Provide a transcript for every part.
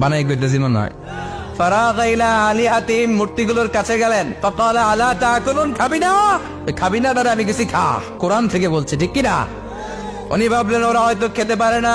বানাই কইতেছি মনে হয় মূর্তিগুলোর কাছে গেলেন। খাবি না আমি কিছু খা। কোরআন থেকে বলছে, ঠিক কি না উনি ভাবলেন, ওরা হয়তো খেতে পারে না।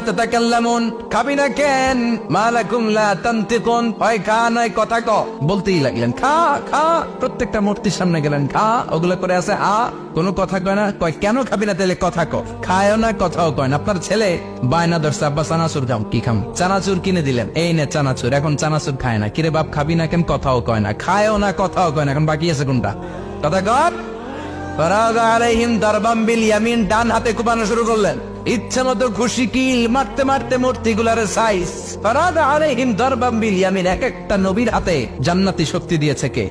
কথা কথা কথা আপনার ছেলে? বায়না ধরছে, আব্বা, চানাচুর খাও কি খাম? চানাচুর কিনে দিলেন, এই নে চানাচুর, এখন চানাচুর খায় না। কিরে বাপ, খাবি না কেন, কথাও কয় না। খায়ও না, কথাও কয় না, এখন বাকি আছে কোনটা? কথা ফরাগ আলাইহিম দারবাম বিল ইয়ামিন, ডান হাতে কুপানো শুরু করলেন। ইচ্ছে মতো ঘুষি কিল, মারতে মারতে মূর্তি গুলার সাইজ ফরাদ আলাইহিম দারবাম বিল এক একটা নবীর হাতে জান্নাতি শক্তি দিয়েছে কে?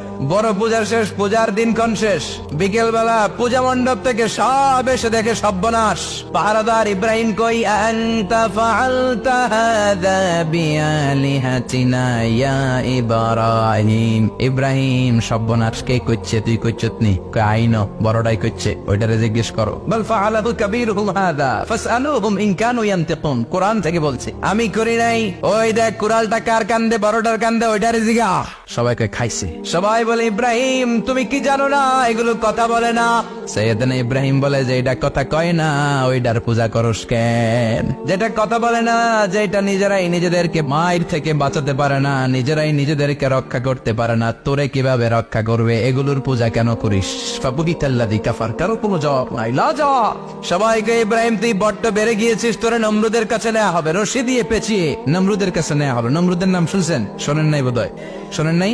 বড় পূজার শেষ, পূজার দিনক্ষণ শেষ। বিকেল বেলা পূজা মণ্ডপ থেকে সব এসে দেখে সব্যনাশ। পাহারাদার ইব্রাহিম কই ইব্রাহিম? ইব্রাহিম, সব্যনাশ, কে কইছে তুই কইছত নি? কই আইনো বড়টাই কইছে ওইটারে জিজ্ঞেস করো। বল ফাআলাহু কাবীরুহুম হাদা ফাসআলুহুম ইন কানু ইয়ানতিকুন। কোরআন থেকে বলছে, আমি করি নাই, ওই দেখ কুরালটা কার কান্দে, বড়টার কান্দে, ওইটারে জিগা। সবাইকে খাইছে। সবাই বলে, ইব্রাহিম, তুমি কি জানো না? এগুলো কথা বলে না। সৈয়দনা ইব্রাহিম বলে, যে এটা কথা কয় না, ওইটার পূজা করস কেন? যেটা কথা বলে না, যেটা নিজেরাই নিজেদেরকে মায়ের থেকে বাঁচাতে পারে না, নিজেরাই নিজেদেরকে রক্ষা করতে পারে না, তোরে কীভাবে রক্ষা করবে? এগুলোর পূজা কেন করিস? ফাবুহিতাল্লাদি কাফার, কারও কোনো জবাব নাই। লা সবাইকে, ইব্রাহিম, তুই বড্ড বেড়ে গিয়েছিস, তোরে নমরুদের কাছে নেওয়া হবে, রশি দিয়ে পেঁচিয়ে। নমরুদের কাছে নেওয়া হবে। নমরুদের নাম শুনছেন? শোনেন নাই বোধহয়? শোনেন নাই?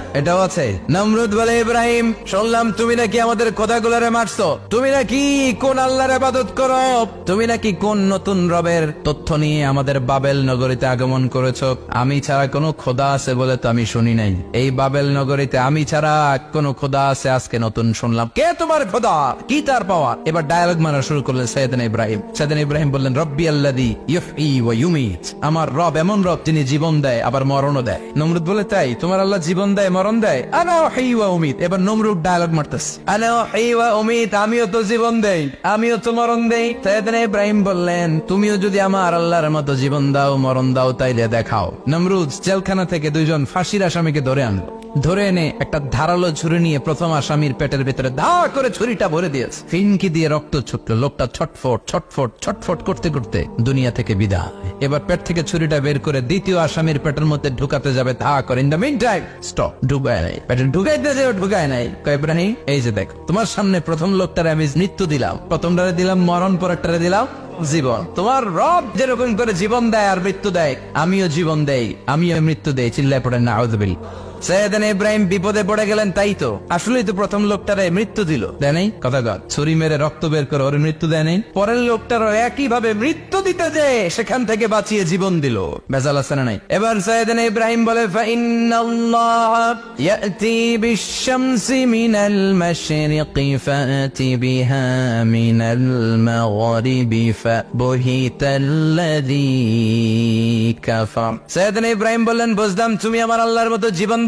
এটাও আছে। নমরুদ বলে, ইব্রাহিম, শুনলাম তুমি নাকি আমাদের কথাগুলোরে মারছো। তুমি নাকি কোন আল্লাহর আবাদত করো? তুমি নাকি কোন নতুন রবের তথ্য নিয়ে আমাদের বাবেল নগরীতে আগমন করেছ? আমি ছাড়া কোনো খোদা আছে বলে তো আমি শুনি নাই। এই বাবেল নগরীতে আমি ছাড়া কোনো খোদা আছে, আজকে নতুন শুনলাম। কে তোমার খোদা? কি তার পাওয়া এবার ডায়ালগ মারা শুরু করলেন সৈয়দিন ইব্রাহিম। সৈয়দিন ইব্রাহিম বললেন, রব্বি আল্লাদি ইউফই ওয়া ইউমিত। আমার রব এমন রব যিনি জীবন দেয়, আবার মরণও দেয়। নমরুদ বলে, তাই? তোমার আল্লাহ জীবন দেয় মরণ দেয় আনাও হেইওয়া অমিত এবার নমরুদ ডায়ালগ মারতেছে। আনা হেইওয়া অমিত আমিও তো জীবন দেই। আমিও তো মরণ দেই। সৈয়দিন ইব্রাহিম বললেন, তুমিও যদি আমার আল্লাহর মতো জীবন দাও, মরণ দাও, তাইলে দেখাও। নমরুদ জেলখানা থেকে দুইজন ফাঁসির আসামিকে ধরে আনলো। ধরে এনে একটা ধারালো ছুরি নিয়ে প্রথম আসামির পেটের ভিতরে ধা করে ছুরিটা ভরে দিয়েছে ফিনকি দিয়ে রক্ত ছুটলো। লোকটা ছটফট ছটফট ছটফট করতে করতে দুনিয়া থেকে বিদায়। এবার পেট থেকে ছুরিটা বের করে দ্বিতীয় আসামির পেটের মধ্যে ঢুকাতে যাবে ধা করে। In the meantime stop, ঢুকায় নাই। পেটে ঢুকাইতে যে ঢুকায় নাই। কয় এই যে দেখ, তোমার সামনে প্রথম লোকটারে আমি মৃত্যু দিলাম। প্রথমটারে দিলাম মরণ, পরেরটারে দিলাম জীবন। তোমার রব যেরকম করে জীবন দেয় আর মৃত্যু দেয়, আমিও জীবন দেই, আমিও মৃত্যু দেই। চিল্লায় পড়েন না আউযবিল সৈয়দান ইব্রাহিম বিপদে পড়ে গেলেন, তাই তো। আসলেই তো প্রথম লোকটারে মৃত্যু দিল। দেয় কথা গদ ছুরি মেরে রক্ত বের করে ওর মৃত্যু দেয় পরের লোকটারও একই ভাবে মৃত্যু দিতে যে সেখান থেকে বাঁচিয়ে জীবন দিল। বেজাল আছে না নাই? এবার সৈয়দান ইব্রাহিম বলে, ফাইন্নাল্লাহ ইয়াতি বিশ-শামসি মিনাল মাশরিকি ফাতি বিহা মিনাল মাগরিবি ফাবহিতাল্লাযী কাফার। সৈয়দনা ইব্রাহিম বললেন, বুঝলাম তুমি আমার আল্লাহর মতো জীবন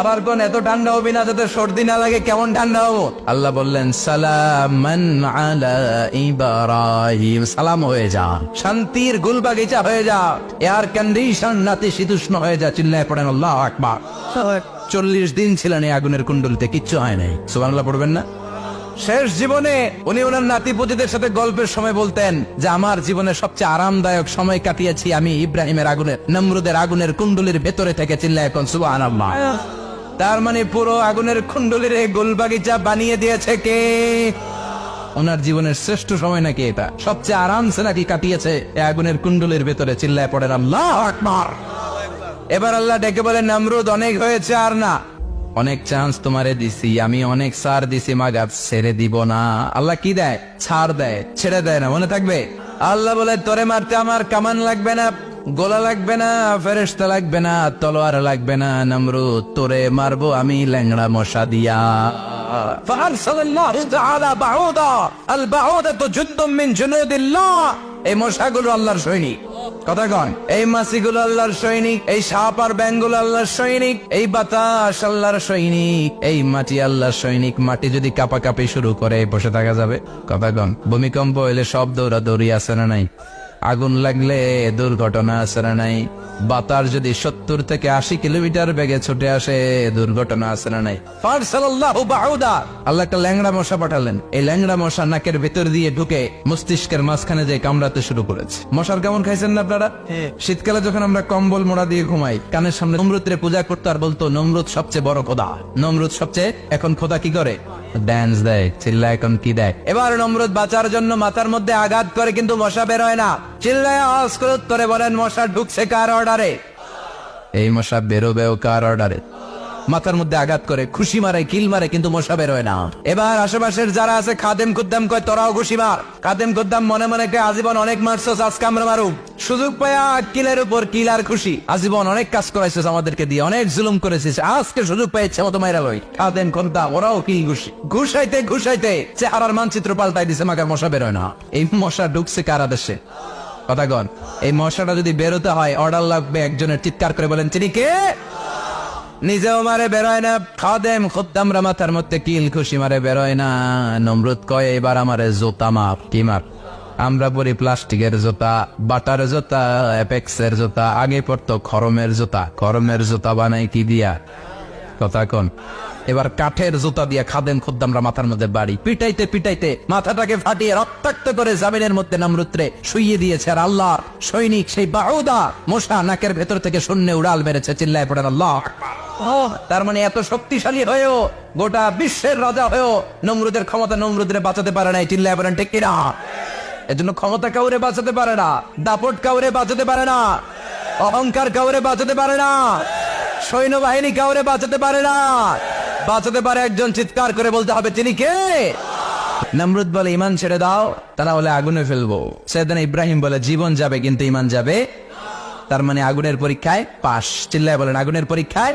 আবার কোন এত ঠান্ডা হবি না যাতে সর্দি না লাগে কেমন ঠান্ডা হব? আল্লাহ বললেন সালামান আলা ইব্রাহিম। সালাম হয়ে যা শান্তির গুল বাগিচা হয়ে যা এয়ার কন্ডিশন নাতি শীতুষ্ণ হয়ে যা চিল্লায় পড়েন আল্লাহ আকবার। চল্লিশ দিন ছিলেন এই আগুনের কুণ্ডলিতে কিচ্ছু হয় নাই। সুবহানাল্লাহ পড়বেন না? শেষ জীবনে উনি ওনার নাতিপুতিদের সাথে গল্পের সময় বলতেন যে আমার জীবনে সবচেয়ে আরামদায়ক সময় কাটিয়েছি আমি ইব্রাহিমের আগুনের নমরুদের আগুনের কুণ্ডলির ভেতরে থেকে চিল্লা এখন সুবাহ তার মানে পুরো আগুনের কুণ্ডলির গোলবাগিচা বানিয়ে দিয়েছে কে? ওনার জীবনের শ্রেষ্ঠ সময় নাকি এটা? সবচেয়ে আরামসে নাকি কাটিয়েছে আগুনের কুণ্ডলির ভেতরে, চিল্লায় পড়েন আল্লাহ এবার আল্লাহ ডেকে বলে, নামরুদ, অনেক হয়েছে আর না? অনেক চান্স তোমারে দিছি, আমি অনেক সার দিছি মাগাত ছেড়ে দিব না। আল্লাহ কি দেয়? ছাড় দেয়, ছেড়ে দেয় না, মনে থাকবে? আল্লাহ বলে, তোরে মারতে আমার কামান লাগবে না। গোলা লাগবে না ফেরেস্তা লাগবে না, তলোয়ার লাগবে না নমরু তোরে মারবো আমি ল্যাংড়া মশা দিয়া। মাটি আল্লাহর সৈনিক। মাটি যদি কাপাকাপি শুরু করে, বসে থাকা যাবে। কথা কন, ভূমিকম্প এলে সব দৌড়া দৌড়ি আসে না নাই? আগুন লাগলে দুর্ঘটনা না নাই। বাতার যদি সত্তর থেকে আশি কিলোমিটার বেগে ছুটে আসে দুর্ঘটনা না নাই। আল্লাহ একটা ল্যাংড়া মশা পাঠালেন। এই ল্যাংড়া মশা নাকের ভেতর দিয়ে ঢুকে মস্তিষ্কের মাঝখানে যে কামড়াতে শুরু করেছে। মশার কেমন খাইছেন না আপনারা শীতকালে যখন আমরা কম্বল মোড়া দিয়ে ঘুমাই কানের সামনে নমরুদরে পূজা করতো আর বলতো নমরুদ সবচেয়ে বড় খোদা। নমরুদ সবচেয়ে এখন খোদা কি করে? ড্যান্স দেয়, চিল্লায় এখন কি দেয়। এবার নমরুদ বাঁচার জন্য মাথার মধ্যে আঘাত করে কিন্তু মশা বের হয় না। চিল্লায় আওয়াজ করে উত্তরে বলেন, মশা ঢুকছে কার অর্ডারে এই মশা বেরোবেও কার অর্ডারে মাথার মধ্যে আঘাত করে, খুশি মারে, কিল মারে, কিন্তু মশা বেরোয় না। এবার আশেপাশের যারা আছে, খাদেম কুদ্দাম কয়, তোরাও খুশি মার। খাদেম কুদ্দাম মনে মনে কয়, আজীবন অনেক মারছস, আজকে আমরা মারুম। সুযোগ পায়া কিলের উপর কিল আর খুশি। আজীবন অনেক কাজ করাইছিস আমাদেরকে দিয়ে, অনেক জুলুম করেছিস, আজকে সুযোগ ইচ্ছে মতো মাইরা লই। খাদেম কুদ্দাম ওরাও কি খুশি। ঘুষাইতে ঘুষাইতে। চেহারার মানচিত্র পাল্টাই দিছে মাকার মশা বেরোয় না। এই মশা ঢুকছে কারা দেশে? কথাগণ এই মশাটা যদি বেরোতে হয়, অর্ডার লাগবে একজনের, চিৎকার করে বলেন তিনি কে? নিজেও মারে বেরোয় না। খাদেম খুদ্দামরা মাথার মধ্যে কিল খুশি মারে বেরোয় না। নমরুদ কয় এবার আমারে জোতা মাপ কি মাপ আমরা পরি প্লাস্টিকের জুতা, বাটার জুতা, অ্যাপেক্সের জুতা, আগে পড়তো খরমের জোতা। খরমের জুতা বানাই কি দিয়া? কথা কোন? এবার কাঠের জুতা দিয়ে খাদেন খুদ্দামরা মাথার মধ্যে বাড়ি। পিটাইতে পিটাইতে মাথাটাকে ফাটিয়ে রক্তাক্ত করে জামিনের মধ্যে নামরুত্রে শুইয়ে দিয়েছে আর আল্লাহ সৈনিক সেই বাউদা। মশা নাকের ভেতর থেকে শূন্য উড়াল মেরেছে, চিল্লায় পড়েন আল্লাহ তার মানে এত শক্তিশালী হয়েও গোটা বিশ্বের রাজা হয়েও নমরুদের ক্ষমতা নমরুদের বাঁচাতে পারে নাই, চিল্লায় ঠিক কিনা? এজন্য ক্ষমতা কাউরে বাঁচাতে পারে না, দাপট কাউরে বাঁচাতে পারে না, অহংকার কাউরে বাঁচাতে পারে না, সৈন্যবাহিনী কাউরে বাঁচাতে পারে না, বাঁচাতে পারে একজন চিৎকার করে বলতে হবে, তিনি কে? নমরুদ বলে, ইমান ছেড়ে দাও তারা বলে আগুনে ফেলব। সেদিন ইব্রাহিম বলে, জীবন যাবে, কিন্তু ইমান যাবে তার মানে আগুনের পরীক্ষায় পাশ, চিল্লায় বলেন, আগুনের পরীক্ষায়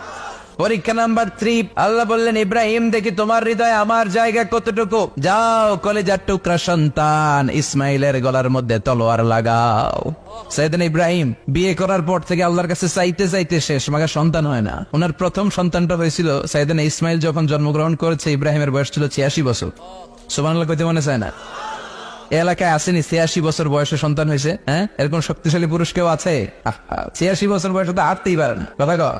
পরীক্ষা নাম্বার থ্রি আল্লাহ বললেন, ইব্রাহিম, দেখি তোমার হৃদয়ে আমার জায়গা কতটুকু? যাও, কলেজার টুকরা সন্তান, ইসমাইলের গলার মধ্যে তলোয়ার লাগাও। সেদিন ইব্রাহিম বিয়ে করার পর থেকে আল্লাহর কাছে চাইতে চাইতে শেষ, মাগা সন্তান হয় না। ওনার প্রথম সন্তানটা হয়েছিল সাইদিন ইসমাইল যখন জন্মগ্রহণ করেছে, ইব্রাহিমের বয়স ছিল ছিয়াশি বছর। সুবান কইতে মনে চায় না? এলাকায় আসেনি, ছিয়াশি বছর বয়সে সন্তান হয়েছে হ্যাঁ? এরকম শক্তিশালী পুরুষ কেউ আছে? ছিয়াশি বছর বয়সে তো হাঁটতেই পারে না। কথা কর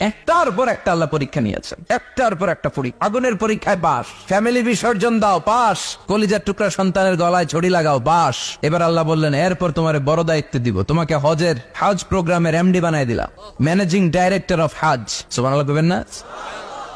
একটার পর একটা আল্লাহ পরীক্ষা নিয়েছেন একটার পর একটা পরীক্ষা আগুনের পরীক্ষায় বাস। ফ্যামিলি বিসর্জন দাও পাস কলিজার টুকরা সন্তানের গলায় ছড়ি লাগাও, বাস। এবার আল্লাহ বললেন, এরপর তোমার বড় দায়িত্ব দিব। তোমাকে হজের হাজ প্রোগ্রামের এমডি বানাই দিলাম। ম্যানেজিং ডাইরেক্টর অফ হাজ। সুমান আল্লাহ না?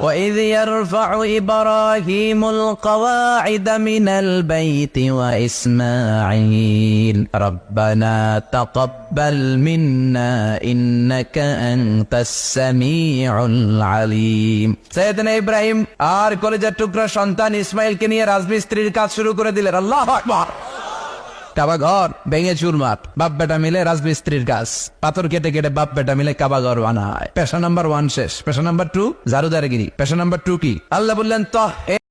وإذ يرفع إبراهيم القواعد من البيت وإسماعيل ربنا تقبل منا إنك أنت السميع العليم سيدنا إبراهيم আর কলেজের টুকরা সন্তান ইসমাইলকে নিয়ে রাজমিস্ত্রির কাজ শুরু করে দিলেন আল্লাহ আকবার কাবা ঘর ভেঙে চুরমার, বাপ বেটা মিলে রাজমিস্ত্রির কাজ। পাথর কেটে কেটে বাপ বেটা মিলে কাবা ঘর বানা হয় পেশা নাম্বার ওয়ান শেষ। পেশা নাম্বার টু ঝাড়ুদারগিরি পেশা নাম্বার টু কি? আল্লাহ বললেন তো